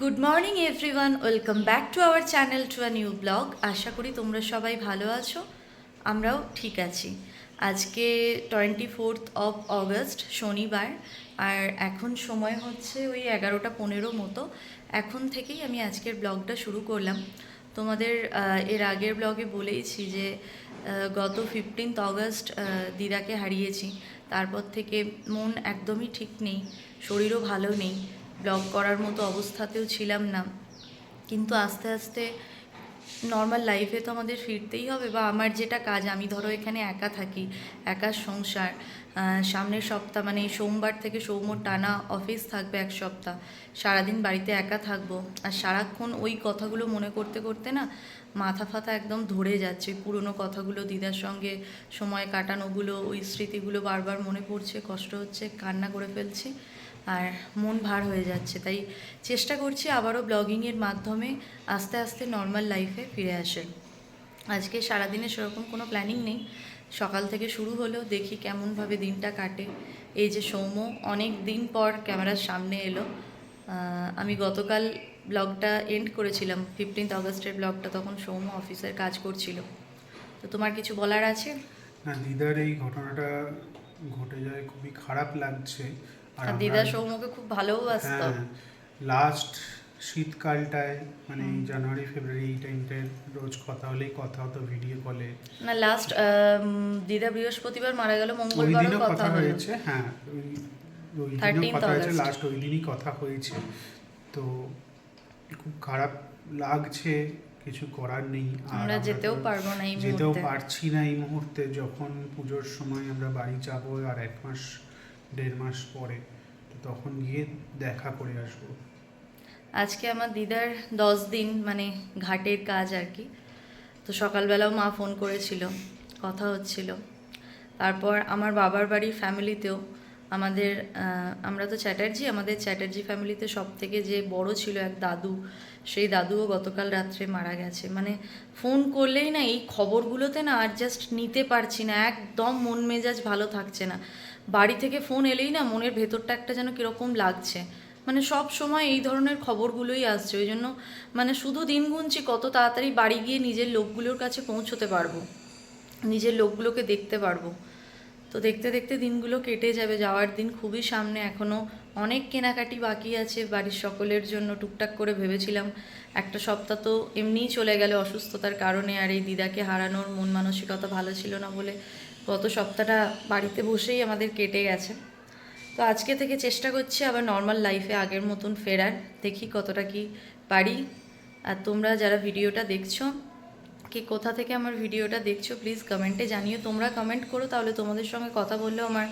Good morning everyone welcome back to our channel to a new vlog আশা করি তোমরা সবাই ভালো আছো। আমরাও ঠিক আছি। আজকে টোয়েন্টি ফোর্থ অফ অগস্ট শনিবার। আর এখন সময় হচ্ছে ওই এগারোটা পনেরো মতো। এখন থেকেই আমি আজকের ব্লগটা শুরু করলাম। তোমাদের এর আগের ব্লগে বলেইছি যে গত ফিফটিন্থ অগস্ট দিদাকে হারিয়েছি। তারপর থেকে মন একদমই ঠিক নেই। শরীরও ভালো নেই। ব্লগ করার মতো অবস্থাতেও ছিলাম না। কিন্তু আস্তে আস্তে নর্মাল লাইফে তো আমাদের ফিরতেই হবে বা আমার যেটা কাজ, আমি ধরো এখানে একা থাকি, একা সংসার সামনের সপ্তাহ মানে সোমবার থেকে সৌম্যর টানা অফিস থাকবে এক সপ্তাহ, সারাদিন বাড়িতে একা থাকব। আর সারাক্ষণ ওই কথাগুলো মনে করতে করতে না মাথা ফাথা একদম ধরে যাচ্ছে, পুরনো কথাগুলো, দিদার সঙ্গে সময় কাটানোগুলো, ওই স্মৃতিগুলো বারবার মনে পড়ছে, কষ্ট হচ্ছে, কান্না করে ফেলছি। আর মন ভার হয়ে যাচ্ছে। তাই চেষ্টা করছি আবারও ব্লগিংয়ের মাধ্যমে আস্তে আস্তে নর্মাল লাইফে ফিরে আসে আজকে সারাদিনে সেরকম কোনো প্ল্যানিং নেই। সকাল থেকে শুরু হলেও দেখি কেমনভাবে দিনটা কাটে। এই যে সৌম্য, অনেক দিন পর ক্যামেরার সামনে এলো। আমি গতকাল ব্লগটা এন্ড করেছিলাম। ফিফটিন্থ অগস্টের ব্লগটা তখন সৌম্য অফিসের কাজ করছিল। তো তোমার কিছু বলার আছে? না, দিদার এই ঘটনাটা ঘটে যায়, খুবই খারাপ লাগছে। আর দিদা সৌম্যকে খুব ভালোবাসত হ্যাঁ লাস্ট শীতকালটায় মানে জানুয়ারি ফেব্রুয়ারি এই টাইমটায় রোজ কথা হলেই কথা হতো ভিডিও কলে না লাস্ট দিদা বৃহস্পতিবার মারা গেল মঙ্গলবারও কথা হয়েছে হ্যাঁ ওই দিনও কথা হয়েছে লাস্ট ওই দিনই কথা হয়েছে। তো খুব খারাপ লাগছে কিছু করার নেই। আমরা যেতেও পারব না যেতেও পারছি না এই মুহূর্তে যখন পুজোর সময় আমরা বাড়ি যাব আর এক মাস দেড় মাস পরে তখন গিয়ে দেখা করে আসব। আজকে আমার দিদার দশ দিন মানে ঘাটের কাজ আর কি। তো সকালবেলাও মা ফোন করেছিল, কথা হচ্ছিল। তারপর আমার বাবার বাড়ির ফ্যামিলিতেও আমাদের আমরা তো চ্যাটার্জি, আমাদের চ্যাটার্জি ফ্যামিলিতে সব থেকে যে বড় ছিল এক দাদু, সেই দাদুও গতকাল রাত্রে মারা গেছে। মানে ফোন করলেই না এই খবরগুলোতে না আর জাস্ট নিতে পারছি না, একদম মন মেজাজ ভালো থাকছে না। বাড়ি থেকে ফোন এলেই না মনের ভেতরটা একটা যেন কীরকম লাগছে। মানে সব সময় এই ধরনের খবরগুলোই আসছে। ওই জন্য মানে শুধু দিন গুনছি কত তাড়াতাড়ি বাড়ি গিয়ে নিজের লোকগুলোর কাছে পৌঁছতে পারব। নিজের লোকগুলোকে দেখতে পারব। তো দেখতে দেখতে দিনগুলো কেটে যাবে। যাওয়ার দিন খুবই সামনে। এখনও অনেক কেনাকাটি বাকি আছে বাড়ির সকলের জন্য। টুকটাক করে ভেবেছিলাম একটা সপ্তাহ তো এমনিই চলে গেল অসুস্থতার কারণে। আর এই দিদাকে হারানোর মন মানসিকতা ভালো ছিল না বলে গত সপ্তাহটা বাড়িতে বসেই আমাদের কেটে গেছে। তো আজকে থেকে চেষ্টা করছি আবার নর্মাল লাইফে আগের মতন ফেরার। দেখি কতটা কি পারি। আর তোমরা যারা ভিডিওটা দেখছ, কে কোথা থেকে আমার ভিডিওটা দেখছ প্লিজ কমেন্টে জানিও। তোমরা কমেন্ট করো, তাহলে তোমাদের সঙ্গে কথা বললেও আমার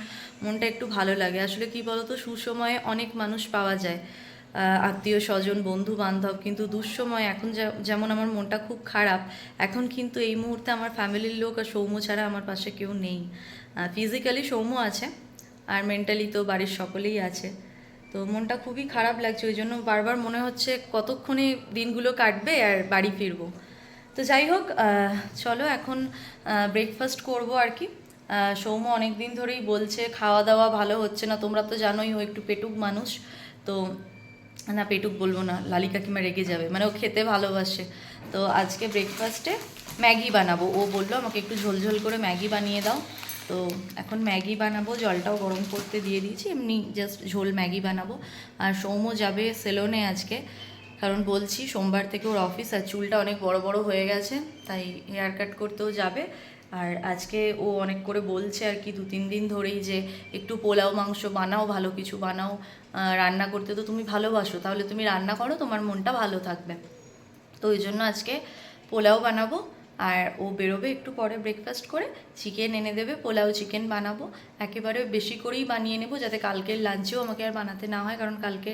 মনটা একটু ভালো লাগে। আসলে কি বলো তো সুসময়ে অনেক মানুষ পাওয়া যায়। আত্মীয় স্বজন বন্ধু বান্ধব কিন্তু দুঃসময় এখন যেমন আমার মনটা খুব খারাপ, এখন কিন্তু এই মুহূর্তে আমার ফ্যামিলির লোক আর সৌম্য ছাড়া আমার পাশে কেউ নেই। ফিজিক্যালি সৌম্য আছে, আর মেন্টালি তো বাড়ির সকলেই আছে। তো মনটা খুবই খারাপ লাগছে, ওই জন্য বারবার মনে হচ্ছে কতক্ষণে দিনগুলো কাটবে আর বাড়ি ফিরবো। তো যাই হোক চলো এখন ব্রেকফাস্ট করব আর কি। সৌম্য অনেক দিন ধরেই বলছে, খাওয়া দাওয়া ভালো হচ্ছে না, তোমরা তো জানোই ও একটু পেটুক মানুষ। তো না, পেটুক বলব না, লালি কাকিমা রেগে যাবে মানে ও খেতে ভালোবাসে। তো আজকে ব্রেকফাস্টে ম্যাগি বানাবো। ও বলল, আমাকে একটু ঝোলঝোল করে ম্যাগি বানিয়ে দাও। তো এখন ম্যাগি বানাবো, জলটাও গরম করতে দিয়ে দিয়েছি, এমনি জাস্ট ঝোল ম্যাগি বানাবো। আর সৌম্য যাবে সেলোনে আজকে, কারণ বলছি সোমবার থেকে ওর অফিস আর চুলটা অনেক বড় বড় হয়ে গেছে, তাই হেয়ার কাট করতেও যাবে। আর আজকে ও অনেক করে বলছে আর কি দু তিন দিন ধরেই যে একটু পোলাও মাংস বানাও, ভালো কিছু বানাও। রান্না করতে তো তুমি ভালোবাসো, তাহলে তুমি রান্না করো, তোমার মনটা ভালো থাকবে। তো ওই জন্য আজকে পোলাও বানাবো, আর ও বেরোবে একটু পরে ব্রেকফাস্ট করে চিকেন এনে দেবে, পোলাও চিকেন বানাবো। একেবারে বেশি করেই বানিয়ে নেব যাতে কালকের লাঞ্চেও আমাকে আর বানাতে না হয়, কারণ কালকে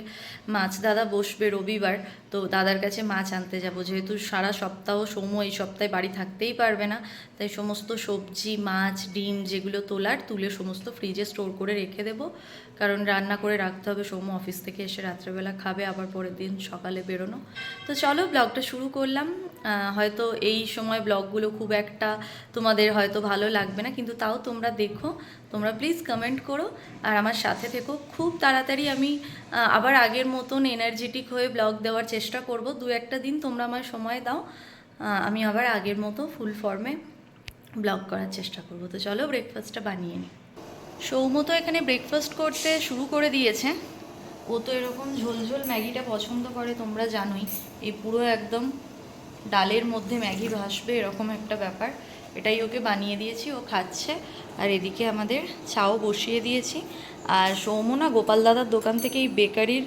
মাছ দাদা বসবে রবিবার, তো দাদার কাছে মাছ আনতে যাব। যেহেতু সারা সপ্তাহ সময়, এই সপ্তাহে বাড়ি থাকতেই পারবে না, তাই সমস্ত সবজি, মাছ, ডিম যেগুলো তোলার, তুলে সমস্ত ফ্রিজে স্টোর করে রেখে দেবো। কারণ রান্না করে রাখতে হবে সৌম্য অফিস থেকে এসে রাত্রেবেলা খাবে, আবার পরের দিন সকালে বেরোনো। তো চলো ব্লগটা শুরু করলাম। হয়তো এই সময় ব্লগগুলো খুব একটা তোমাদের হয়তো ভালো লাগবে না, কিন্তু তাও তোমরা দেখো। তোমরা প্লিজ কমেন্ট করো। আর আমার সাথে থেকো। খুব তাড়াতাড়ি আমি আবার আগের মতন এনার্জেটিক হয়ে ব্লগ দেওয়ার চেষ্টা করব। দু একটা দিন তোমরা আমার সময় দাও। আমি আবার আগের মতো ফুল ফর্মে ব্লগ করার চেষ্টা করব। তো চলো ব্রেকফাস্টটা বানিয়ে নিই। সৌম তো এখানে ব্রেকফাস্ট করতে শুরু করে দিয়েছে। ও তো এরকম ঝোলঝোল ম্যাগিটা পছন্দ করে, তোমরা জানোই। এই পুরো একদম ডালের মধ্যে ম্যাগি ভাসবে, এরকম একটা ব্যাপার। এটাই ওকে বানিয়ে দিয়েছি, ও খাচ্ছে। আর এদিকে আমাদের চাও বসিয়ে দিয়েছি। আর সৌম্য না গোপাল দাদার দোকান থেকে এই বেকারির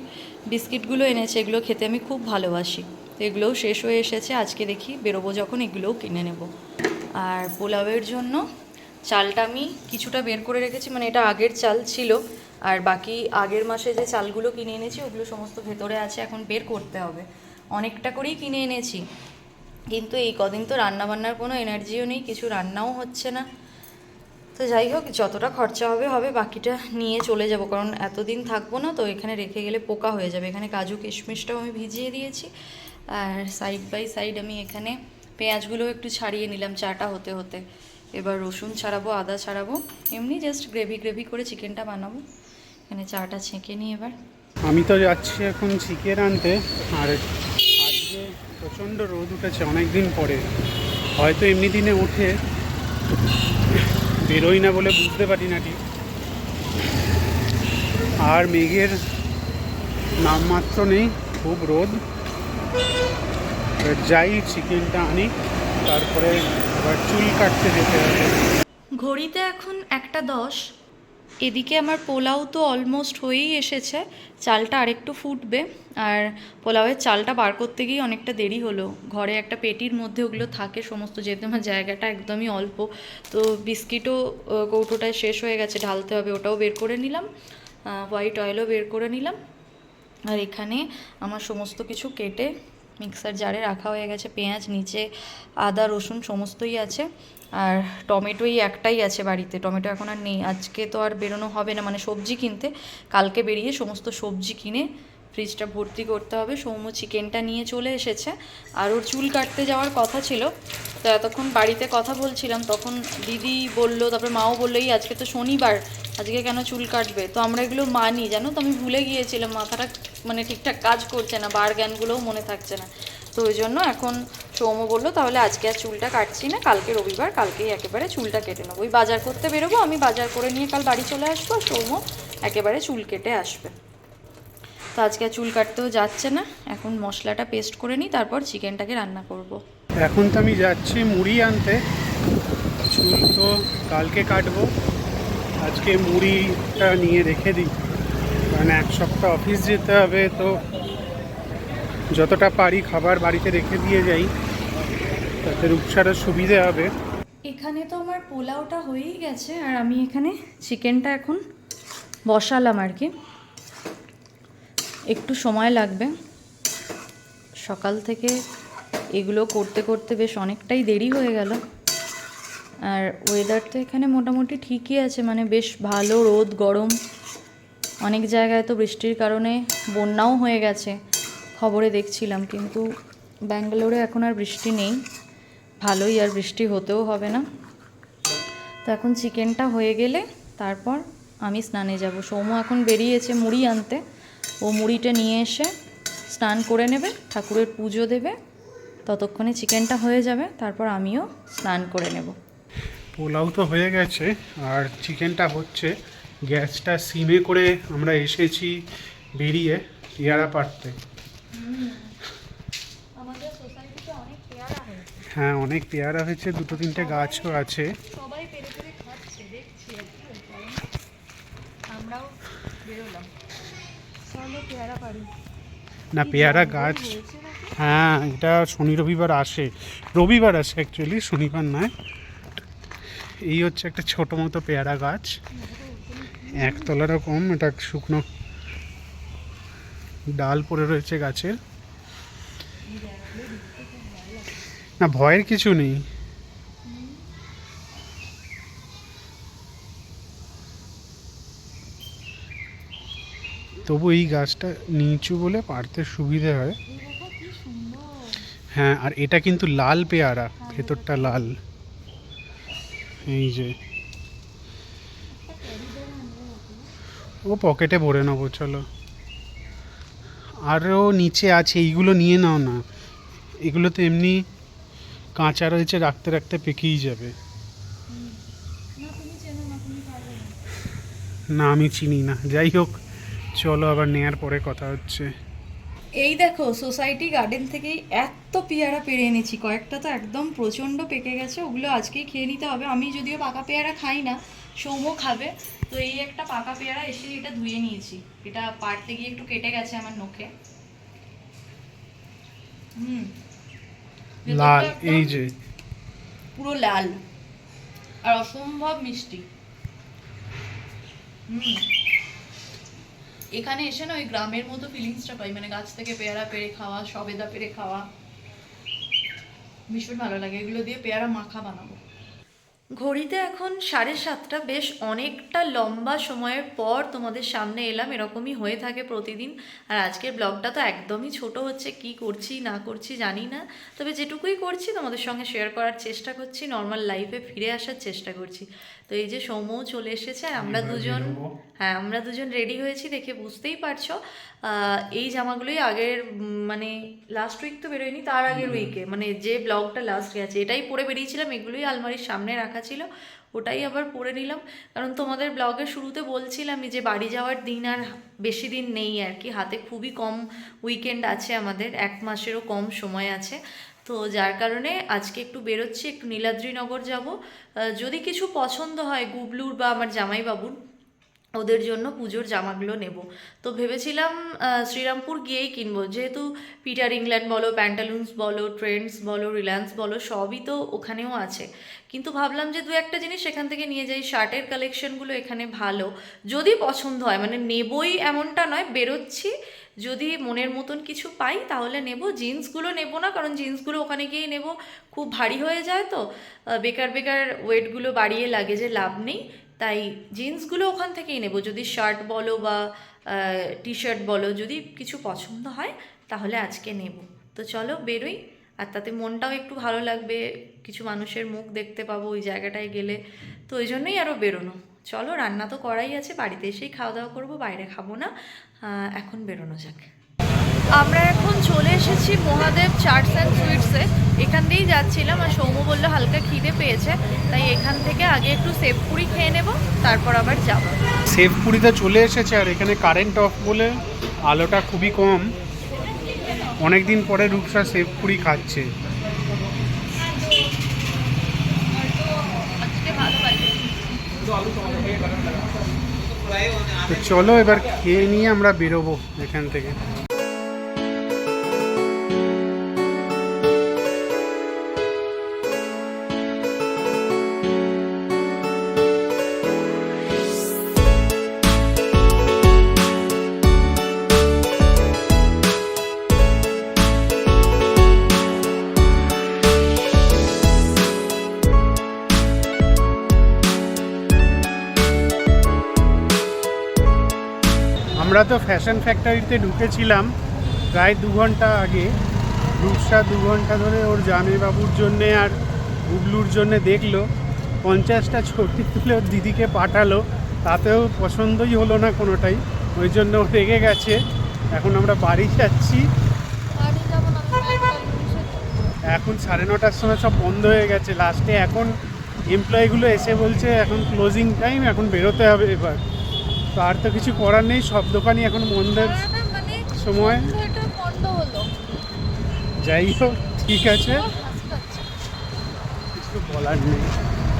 বিস্কিটগুলো এনেছে, এগুলো খেতে আমি খুব ভালোবাসি। তো এগুলোও শেষ হয়ে এসেছে, আজকে দেখি বেরোবো যখন, এগুলোও কিনে নেব। আর পোলাওয়ের জন্য চালটা আমি কিছুটা বের করে রেখেছি মানে এটা আগের চাল ছিল। আর বাকি আগের মাসে যে চালগুলো কিনে এনেছি, ওগুলো সমস্ত ভেতরে আছে, এখন বের করতে হবে। অনেকটা করেই কিনে এনেছি। কিন্তু এই কদিন তো রান্নাবান্নার কোনো এনার্জিও নেই, কিছু রান্নাও হচ্ছে না। তো যাই হোক, যতটা খরচা হবে হবে বাকিটা নিয়ে চলে যাব, কারণ এতদিন থাকব না, তো এখানে রেখে গেলে পোকা হয়ে যাবে। এখানে কাজু কিশমিশটাও আমি ভিজিয়ে দিয়েছি, আর সাইড বাই সাইড আমি এখানে পেঁয়াজগুলো একটু ছাড়িয়ে নিলাম, চাটা হতে হতে। এবার রসুন ছাড়াবো, আদা ছাড়াবো, এমনি জাস্ট গ্রেভি গ্রেভি করে চিকেনটা বানাবো। এখানে চাটা ছেঁকে নিই এবার। আমি তো যাচ্ছি এখন চিকেন আনতে, আর প্রচণ্ড রোদ উঠেছে অনেক দিন পরে। হয়তো এমনি দিনে উঠে বেরোই না বলে বুঝতে পারি না ঠিক। আর মেঘের নামমাত্র নেই, খুব রোদ। যাই চিকেনটা আনি, তারপরে আবার চুল কাটতে যেতে হবে। ঘড়িতে এখন একটা দশ এদিকে আমার পোলাও তো অলমোস্ট হয়েই এসেছে, চালটা আরেকটু ফুটবে। আর পোলাওয়ের চালটা বার করতে গিয়ে অনেকটা দেরি হলো। ঘরে একটা পেটির মধ্যে ওগুলো থাকে, সমস্ত যেহেতু আমার জায়গাটা একদমই অল্প। তো বিস্কিটও কৌটোটায় শেষ হয়ে গেছে, ঢালতে হবে, ওটাও বের করে নিলাম। হোয়াইট অয়েলও বের করে নিলাম। আর এখানে আমার সমস্ত কিছু কেটে মিক্সার জারে রাখা হয়ে গেছে, পেঁয়াজ, নিচে আদা, রসুন সমস্তই আছে, আর টমেটোই একটাই আছে বাড়িতে। টমেটো এখন আর নেই। আজকে তো আর বেরোনো হবে না মানে সবজি কিনতে। কালকে বেরিয়ে সমস্ত সবজি কিনে ফ্রিজটা ভর্তি করতে হবে। সৌম্য চিকেনটা নিয়ে চলে এসেছে। আর ওর চুল কাটতে যাওয়ার কথা ছিল। তো এতক্ষণ বাড়িতে কথা বলছিলাম, তখন দিদি বলল, তারপরে মাও বলল, এই আজকে তো শনিবার আজকে কেন চুল কাটবে? তো আমরা এগুলো মানি, জানো? তো আমি ভুলে গিয়েছিলাম, মাথাটা মানে ঠিকঠাক কাজ করছে না, বার জ্ঞানগুলোও মনে থাকছে না। তো ওই জন্য এখন সৌম্য বলল, তাহলে আজকে আর চুলটা কাটছি না, কালকে রবিবার, কালকেই একেবারে চুলটা কেটে নেব। ওই বাজার করতে বেরোবো, আমি বাজার করে নিয়ে কাল বাড়ি চলে আসব সৌম্য একেবারে চুল কেটে আসবে। তো আজকে চুল কাটতেও যাচ্ছে না, এখন মশলাটা পেস্ট করে নিই, তারপর চিকেনটাকে রান্না করব। এখন তো আমি যাচ্ছি মুড়ি আনতে, চুল তো কালকে কাটবো। আজকে মুড়িটা নিয়ে রেখে দিই। কারণ এক সপ্তাহ অফিস যেতে হবে, তো যতটা পারি খাবার বাড়িতে রেখে দিয়ে যাই, তাতে রূপসারও সুবিধে হবে। এখানে তো আমার পোলাওটা হয়েই গেছে, আর আমি এখানে চিকেনটা এখন বসালাম আর কি। একটু সময় লাগবে। সকাল থেকে এগুলো করতে করতে বেশ অনেকটাই দেরি হয়ে গেল। আর ওয়েদার তো এখানে মোটামুটি ঠিকই আছে মানে বেশ ভালো রোদ, গরম। অনেক জায়গায় তো বৃষ্টির কারণে বন্যাও হয়ে গেছে, খবরে দেখছিলাম। কিন্তু ব্যাঙ্গালোরে এখন আর বৃষ্টি নেই, ভালোই আর বৃষ্টি হতেও হবে না। তো এখন চিকেনটা হয়ে গেলে তারপর আমি স্নানে যাব। সৌম্য এখন বেরিয়েছে মুড়ি আনতে, ও মুড়িটা নিয়ে এসে স্নান করে নেবে, ঠাকুরের পুজো দেবে, ততক্ষণে চিকেনটা হয়ে যাবে, তারপর আমিও স্নান করে নেব। পোলাও তো হয়ে গেছে আর চিকেনটা হচ্ছে গ্যাসটা সিমে করে আমরা এসেছি বেরিয়ে পেয়ারা পাড়তে। হ্যাঁ অনেক পেয়ারা হয়েছে দুটো তিনটে গাছও আছে। না পেয়ারা গাছ হ্যাঁ এটা শনি রবিবার আসে। রবিবার আসে অ্যাকচুয়ালি শনিবার নয়। এই হচ্ছে একটা ছোট মতো পেয়ারা গাছ। একতলারও কম এটা শুকনো ডাল পড়ে রয়েছে গাছের। না ভয়ের কিছু নেই। তবু এই গাছটা নিচু বলে পারতে সুবিধে হয়। হ্যাঁ আর এটা কিন্তু লাল পেয়ারা ভেতরটা লাল। এই যে। ও পকেটে ভরে নেব, চলো। আরও নিচে আছে, এইগুলো নিয়ে নাও না। এগুলো তো এমনি কাঁচা রয়েছে, রাখতে রাখতে পেকেই যাবে। না, আমি চিনি না। যাই হোক, চলো আবার নেয়ার পরে কথা হচ্ছে। এই দেখো সোসাইটি গার্ডেন থেকেই এত পেয়ারা পেরে এনেছি। কয়েকটা তো একদম প্রচণ্ড পেকে গেছে ওগুলো আজকেই খেয়ে নিতে হবে। আমি যদিও পাকা পেয়ারা খাই না সৌম্য খাবে। তো এই একটা পাকা পেয়ারা এসে এটা ধুয়ে নিয়েছি। এটা পাড়তে গিয়ে একটু কেটে গেছে আমার নখে। হুম। লাল এই যে। পুরো লাল আর অসম্ভব মিষ্টি। হুম। এখানে এসে না ওই গ্রামের মতো ফিলিংসটা পাই মানে গাছ থেকে পেয়ারা পেরে খাওয়া, সবেদা পেরে খাওয়া। ভীষণ ভালো লাগে, এগুলো দিয়ে পেয়ারা মাখা বানাবো। ঘড়িতে এখন সাড়ে সাতটা। বেশ অনেকটা লম্বা সময়ের পর তোমাদের সামনে এলাম এরকমই হয়ে থাকে প্রতিদিন। আর আজকের ব্লগটা তো একদমই ছোট হচ্ছে কি করছি না করছি জানি না। তবে যেটুকুই করছি তোমাদের সঙ্গে শেয়ার করার চেষ্টা করছি নর্মাল লাইফে ফিরে আসার চেষ্টা করছি। তো এই যে সৌম্যও চলে এসেছে আর আমরা দুজন হ্যাঁ আমরা দুজন রেডি হয়েছি দেখে বুঝতেই পারছ। এই জামাগুলোই আগের মানে লাস্ট উইক তো বেরোয়নি তার আগের উইকে মানে যে ব্লগটা লাস্ট গেছে এটাই পরে বেরিয়েছিলাম এগুলোই আলমারির সামনে রাখা ছিল, ওটাই আবার পরে নিলাম। কারণ তোমাদের ব্লগের শুরুতে বলছিলামই যে বাড়ি যাওয়ার দিন আর বেশি দিন নেই আর কি। হাতে খুবই কম উইকেন্ড আছে আমাদের, এক মাসেরও কম সময় আছে। তো যার কারণে আজকে একটু বেরোচ্ছি, একটু নীলাদ্রিনগর যাব। যদি কিছু পছন্দ হয়, গুবলুর বা আমার জামাইবাবুর ওদের জন্য পুজোর জামাগুলো নেব। তো ভেবেছিলাম শ্রীরামপুর গিয়েই কিনবো। যেহেতু পিটার ইংল্যান্ড বলো প্যান্টালুন্স বলো ট্রেন্ডস বলো রিলায়েন্স বলো, সবই তো ওখানেও আছে। কিন্তু ভাবলাম যে দু একটা জিনিস সেখান থেকে নিয়ে যাই। শার্টের কালেকশনগুলো এখানে ভালো। যদি পছন্দ হয় মানে নেবই এমনটা নয়, বেরোচ্ছি। যদি মনের মতন কিছু পাই, তাহলে নেব। জিন্সগুলো নেব না, কারণ জিন্সগুলো ওখানে গিয়েই নেব। খুব ভারী হয়ে যায় তো। বেকার বেকার ওয়েটগুলো বাড়িয়ে লাগে, যে লাভ নেই। তাই জিন্সগুলো ওখান থেকেই নেব। যদি শার্ট বলো বা টি শার্ট বলো, যদি কিছু পছন্দ হয়, তাহলে আজকে নেব। তো চলো বেরোই, আর তাতে মনটাও একটু ভালো লাগবে, কিছু মানুষের মুখ দেখতে পাবো ওই জায়গাটায় গেলে। তো ওই জন্যই আরও বেরোনো। চলো, রান্না তো করাই আছে, বাড়িতে এসেই খাওয়া দাওয়া করব, বাইরে খাব না। এখন বেরোনো যাক। আমরা এখন চলে এসেছি মহাদেব চাটস অ্যান্ড সুইটসে। এখান দিয়েই যাচ্ছিলাম আর সৌম্য বলল হালকা খিদে পেয়েছে তাই এখান থেকে আগে একটু সেবপুরি খেয়ে নেব তারপর আবার যাব। সেভপুরিতে চলে এসেছে আর এখানে কারেন্ট অফ বলে আলোটা খুবই কম। অনেক দিন পরে রূপসা খাচ্ছে। ভালো লাগে। তো চলো এবার খেয়ে নিয়ে আমরা বেরোবো এখান থেকে। ফ্যাশন ফ্যাক্টরিতে ঢুকেছিলাম প্রায় দু ঘণ্টা আগে। রূপসা দু ঘণ্টা ধরে ওর জামাইবাবুর জন্যে আর গুবলুর জন্যে দেখল। পঞ্চাশটা ছবি তুলে ওর দিদিকে পাঠালো। তাতেও পছন্দই হলো না কোনোটাই। ওই জন্য রেগে গেছে। এখন আমরা বাড়ি যাচ্ছি। এখন সাড়ে নটার সময় সব বন্ধ হয়ে গেছে। লাস্টে এখন এমপ্লয়িগুলো এসে বলছে এখন ক্লোজিং টাইম এখন বেরোতে হবে এবার। তো আর তো কিছু করার নেই, সব দোকানই এখন বন্ধের মানে সময়। যাই হোক, ঠিক আছে। কিছু বলার নেই।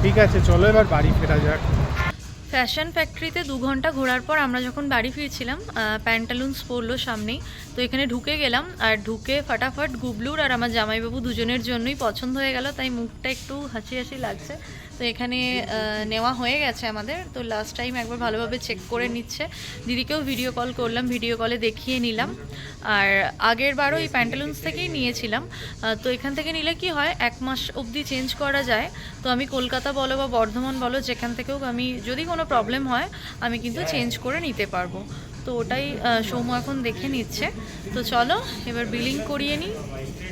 ঠিক আছে, চলো এবার বাড়ি ফেরা যাক। ফ্যাশন ফ্যাক্টরিতে দু ঘণ্টা ঘোরার পর আমরা যখন বাড়ি ফিরছিলাম প্যান্টালুন্স পরলো সামনেই। তো এখানে ঢুকে গেলাম, আর ঢুকে ফাটাফাট গুবলুর আর আমার জামাইবাবু দুজনের জন্যই পছন্দ হয়ে গেল, তাই মুখটা একটু হাসি হাসি লাগছে। তো এখানে নেওয়া হয়ে গেছে আমাদের। তো লাস্ট টাইম একবার ভালোভাবে চেক করে নিচ্ছে। দিদিকেও ভিডিও কল করলাম ভিডিও কলে দেখিয়ে নিলাম। আর আগের বারও এই প্যান্টালুন্স থেকেই নিয়েছিলাম। তো এখান থেকে নিলে কি হয় এক মাস অবধি চেঞ্জ করা যায়। তো আমি কলকাতা বলো বা বর্ধমান বলো যেখান থেকেও আমি যদি কোনো প্রবলেম হয় আমি কিন্তু চেঞ্জ করে নিতে পারব। তো ওটাই সৌম সৌম্য এখন দেখে নিচ্ছে। তো চলো, এবার বিলিং করিয়ে নিই।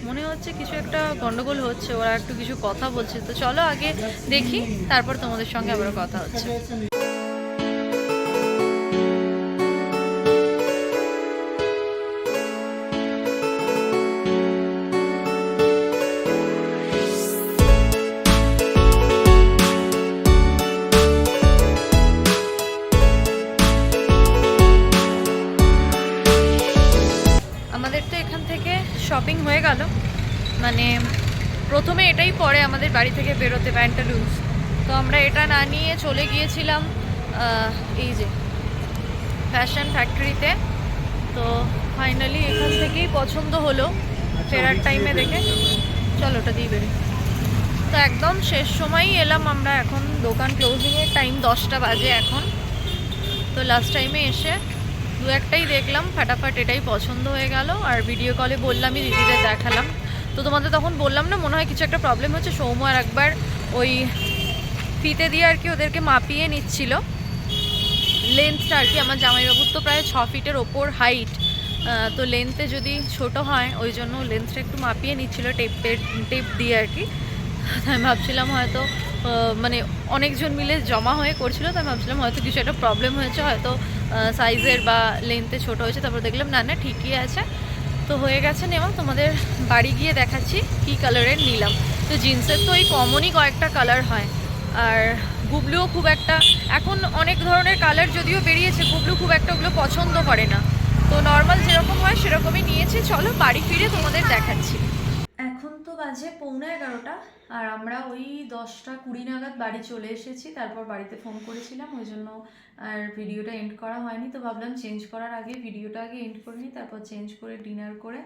মনে হচ্ছে কিছু একটা গন্ডগোল হচ্ছে, ওরা একটু কিছু কথা বলছে। তো চলো আগে দেখি, তারপর তোমাদের সঙ্গে আবার কথা হচ্ছে। পরে আমাদের বাড়ি থেকে বেরোতে প্যান্টালুন্স তো আমরা এটা না নিয়ে চলে গিয়েছিলাম এই যে ফ্যাশন ফ্যাক্টরিতে তো ফাইনালি এখান থেকেই পছন্দ হলো ফেরার টাইমে দেখে। চলো ওটা দিয়ে বেরোই। তো একদম শেষ সময়ই এলাম আমরা এখন দোকান ক্লোজিংয়ের টাইম দশটা বাজে এখন। তো লাস্ট টাইমে এসে দু একটাই দেখলাম ফাটাফাট এটাই পছন্দ হয়ে গেল। আর ভিডিও কলে বললামই দিদিদের দেখালাম। তো তোমাদের তখন বললাম না, মনে হয় কিছু একটা প্রবলেম হচ্ছে। সৌম্য আর একবার ওই ফিতে দিয়ে আর কি ওদেরকে মাপিয়ে নিচ্ছিল। লেন্থটা আর কি, আমার জামাইবাবুর তো প্রায় ছ ফিটের ওপর হাইট তো লেন্থে যদি ছোট হয়, ওই জন্য লেন্থটা একটু মাপিয়ে নিচ্ছিল টেপের টেপ দিয়ে আর কি। আমি ভাবছিলাম হয়তো মানে অনেকজন মিলে জমা হয়ে করছিল তাই ভাবছিলাম হয়তো কিছু একটা প্রবলেম হয়েছে, হয়তো সাইজের বা লেন্থে ছোট হয়েছে। তারপর দেখলাম, না না, ঠিকই আছে। তো হয়ে গেছে নেওয়া তোমাদের বাড়ি গিয়ে দেখাচ্ছি কী কালারের নিলাম। তো জিন্সের তো এই কমনই কয়েকটা কালার হয়। আর গুবলুও খুব একটা, এখন অনেক ধরনের কালার যদিও বেরিয়েছে গুবলু খুব একটা ওগুলো পছন্দ করে না। তো নর্মাল যেরকম হয় সেরকমই নিয়েছি, চলো বাড়ি ফিরে তোমাদের দেখাচ্ছি। এখন তো বাজে পৌনে এগারোটা। আর আমরা ওই দশটা কুড়ি নাগাদ বাড়ি চলে এসেছি, তারপর বাড়িতে ফোন করেছিলাম, ওই জন্য আর ভিডিওটা এন্ড করা হয়নি। তো ভাবলাম চেঞ্জ করার আগে ভিডিওটা আগে এন্ড করে নিই, তারপর চেঞ্জ করে ডিনার করে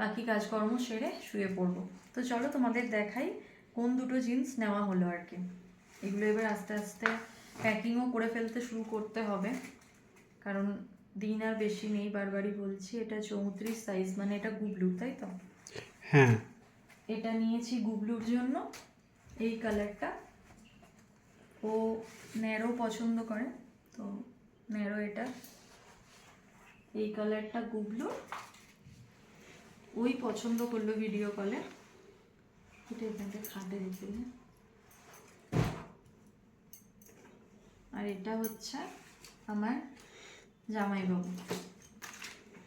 বাকি কাজকর্ম সেরে শুয়ে পড়ব। তো চলো তোমাদের দেখাই কোন দুটো জিন্স নেওয়া হলো আর কি। এগুলো এবার আস্তে আস্তে প্যাকিংও করে ফেলতে শুরু করতে হবে। কারণ দিন আর বেশি নেই বারবারই বলছি, এটা চৌত্রিশ সাইজ মানে এটা গুবলু, তাই তো? হ্যাঁ। এটা নিয়েছি গুবলুর জন্য, এই কালারটা ও ন্যারো পছন্দ করে, তো ন্যারো এটা। এই কালারটা গুবলুর। ওই পছন্দ করল ভিডিও কলে এটা এখানটা খাটে রেখে। আর এটা হচ্ছে আমার জামাইবাবু।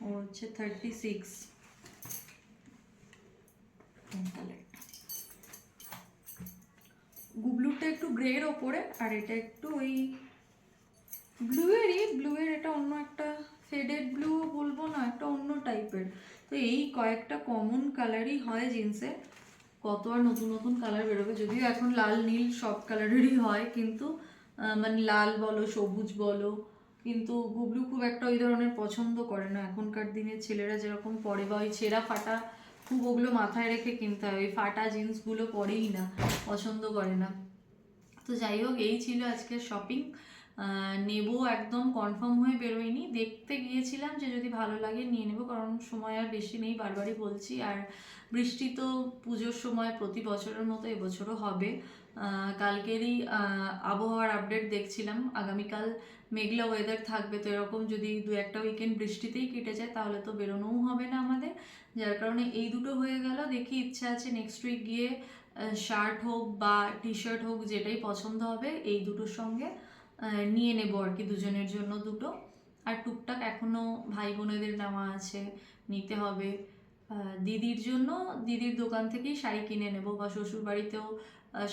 ও হচ্ছে থার্টি সিক্স কালারটা গুবলুটা একটু গ্রের ওপরে, আর এটা একটু ওই ব্লুয়েরই ব্লুয়ের এটা অন্য একটা ফেডেড ব্লু বলব না, একটা অন্য টাইপের তো এই কয়েকটা কমন কালারই হয় জিন্সে কত আর নতুন নতুন কালার বেরোবে, যদিও এখন লাল, নীল সব কালারেরই হয়, কিন্তু মানে লাল বলো, সবুজ বলো, কিন্তু গুবলু খুব একটা ওই ধরনের পছন্দ করে না। এখনকার দিনের ছেলেরা যেরকম পরে বা ওই ছেঁড়া ফাটা খুব ওগুলো মাথায় রেখে কিনতে হয়, ওই ফাটা জিন্সগুলো পরেই না, পছন্দ করে না। তো যাই হোক, এই ছিল আজকের শপিং নেব একদম কনফার্ম হয়ে বেরোয়নি। দেখতে গিয়েছিলাম যে যদি ভালো লাগে নিয়ে নেব, কারণ সময় আর বেশি নেই, বারবারই বলছি। আর বৃষ্টি তো পুজোর সময় প্রতি বছরের মতো এবছরও হবে। কালকেরই আবহাওয়ার আপডেট দেখছিলাম। আগামীকাল মেঘলা ওয়েদার থাকবে, তো এরকম যদি দু একটা উইকেন্ড বৃষ্টিতেই কেটে যায়, তাহলে তো বেরোনোও হবে না আমাদের। যার কারণে এই দুটো হয়ে গেল। দেখি ইচ্ছা আছে নেক্সট উইক গিয়ে শার্ট হোক বা টি শার্ট হোক, যেটাই পছন্দ হবে, এই দুটোর সঙ্গে নিয়ে নেব আর কি দুজনের জন্য দুটো। আর টুকটাক এখনও ভাই বোনেদের নেওয়া আছে, নিতে হবে। দিদির জন্য দিদির দোকান থেকেই শাড়ি কিনে নেব বা শ্বশুর বাড়িতেও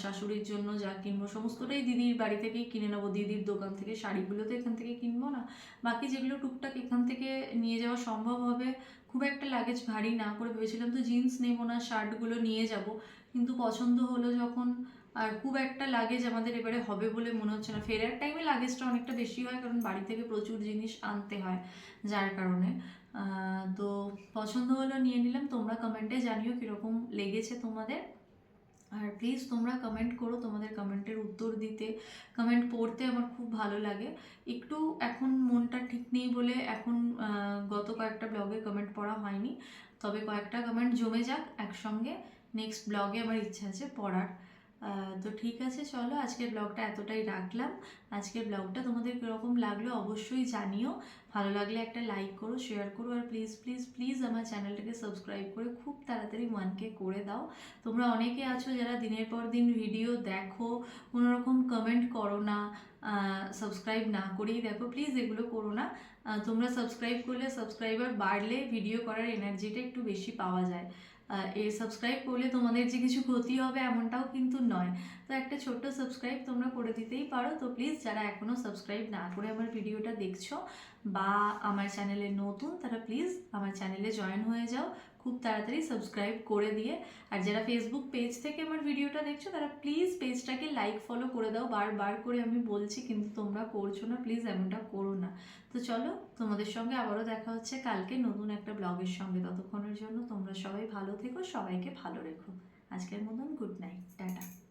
শাশুড়ির জন্য যা কিনবো, সমস্তটাই দিদির বাড়ি থেকেই কিনে নেব। দিদির দোকান থেকে শাড়িগুলো তো এখান থেকে কিনবো না। বাকি যেগুলো টুকটাক এখান থেকে নিয়ে যাওয়া সম্ভব হবে, খুব একটা লাগেজ ভারী না করে ভেবেছিলাম তো জিন্স নেব না, শার্টগুলো নিয়ে যাব। কিন্তু পছন্দ হলো যখন, আর খুব একটা লাগেজ আমাদের এবারে হবে বলে মনে হচ্ছে না। ফেরার টাইমে লাগেজটা অনেকটা বেশি হয়, কারণ বাড়ি থেকে প্রচুর জিনিস আনতে হয় যার কারণে। তো পছন্দ হলো নিয়ে নিলাম। তোমরা কমেন্টে জানিও কীরকম লেগেছে তোমাদের। আর প্লিজ তোমরা কমেন্ট করো তোমাদের কমেন্টের উত্তর দিতে। কমেন্ট পড়তে আমার খুব ভালো লাগে। একটু এখন মনটা ঠিক নেই বলে এখন গত কয়েকটা ব্লগে কমেন্ট পড়া হয়নি। তবে কয়েকটা কমেন্ট জমে যাক একসঙ্গে। নেক্সট ব্লগে আমার ইচ্ছা আছে পড়ার। তো ঠিক আছে, চলো আজকের ব্লগটা এতটাই রাখলাম। আজকের ব্লগটা তোমাদের কীরকম লাগল অবশ্যই জানিও। ভালো লাগলে একটা লাইক করো শেয়ার করো, আর প্লিজ প্লিজ প্লিজ আমার চ্যানেলটাকে সাবস্ক্রাইব করে খুব তাড়াতাড়ি ওয়ানকে করে দাও। তোমরা অনেকে আছো যারা দিনের পর দিন ভিডিও দেখো, কোনোরকম কমেন্ট করো না সাবস্ক্রাইব না করেই দেখো। প্লিজ এগুলো করো না। তোমরা সাবস্ক্রাইব করলে সাবস্ক্রাইবার বাড়লে ভিডিও করার এনার্জিটা একটু বেশি পাওয়া যায়। এই সাবস্ক্রাইব করলে তোমাদের যে কিছু ক্ষতি হবে এমনটাও কিন্তু নয়। তো একটা ছোট্ট সাবস্ক্রাইব তোমরা করে দিতেই পারো। তো প্লিজ যারা এখনও সাবস্ক্রাইব না করে আমার ভিডিওটা দেখছ বা আমার চ্যানেলে নতুন, তারা প্লিজ আমার চ্যানেলে জয়েন হয়ে যাও। খুব তাড়াতাড়ি সাবস্ক্রাইব করে দিয়ে। আর যারা ফেসবুক পেজ থেকে আমার ভিডিওটা দেখছ, তারা প্লিজ পেজটাকে লাইক ফলো করে দাও। বারবার করে আমি বলছি, কিন্তু তোমরা করছ না প্লিজ এমনটা করো না। তো চলো, তোমাদের সঙ্গে আবারও দেখা হচ্ছে কালকে নতুন একটা ব্লগের সঙ্গে। ততক্ষণের জন্য তোমরা সবাই ভালো থেকো, সবাইকে ভালো রেখো। আজকের মতন গুড নাইট টাটা।